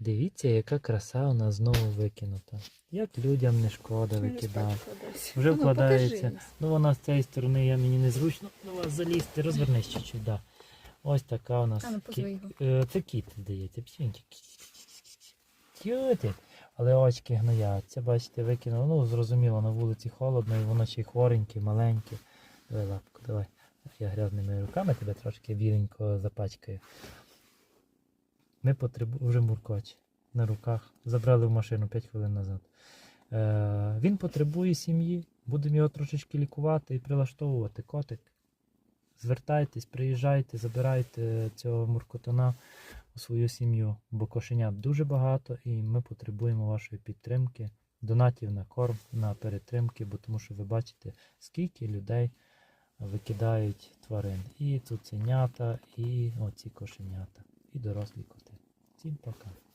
Дивіться, яка краса у нас знову викинута. Як людям не шкода викидати. Вже вкладається. Ну вона з цієї сторони я мені незручно до вас залізти. Розвернись чуть-чуть, да. Ось така у нас. Ну, кі- Е, Це кіт, здається, псюньки. Кюти. Але очки гнояться, бачите, викинули. Ну, зрозуміло, на вулиці холодно, і воно ще й хвореньке, маленьке. Давай лапку, давай. Я грязними руками тебе трошки біленько запачкаю. Ми потребуємо вже муркоч на руках. Забрали в машину 5 хвилин назад. Е, він потребує сім'ї. Будемо його трошечки лікувати і прилаштовувати. Котик. Звертайтесь, приїжджайте, забирайте цього муркотана у свою сім'ю, бо кошенят дуже багато і ми потребуємо вашої підтримки, донатів на корм, на перетримки, бо тому що ви бачите, скільки людей викидають тварин. І цуценята, і оці кошенята, і дорослі коти. Quinta, cara.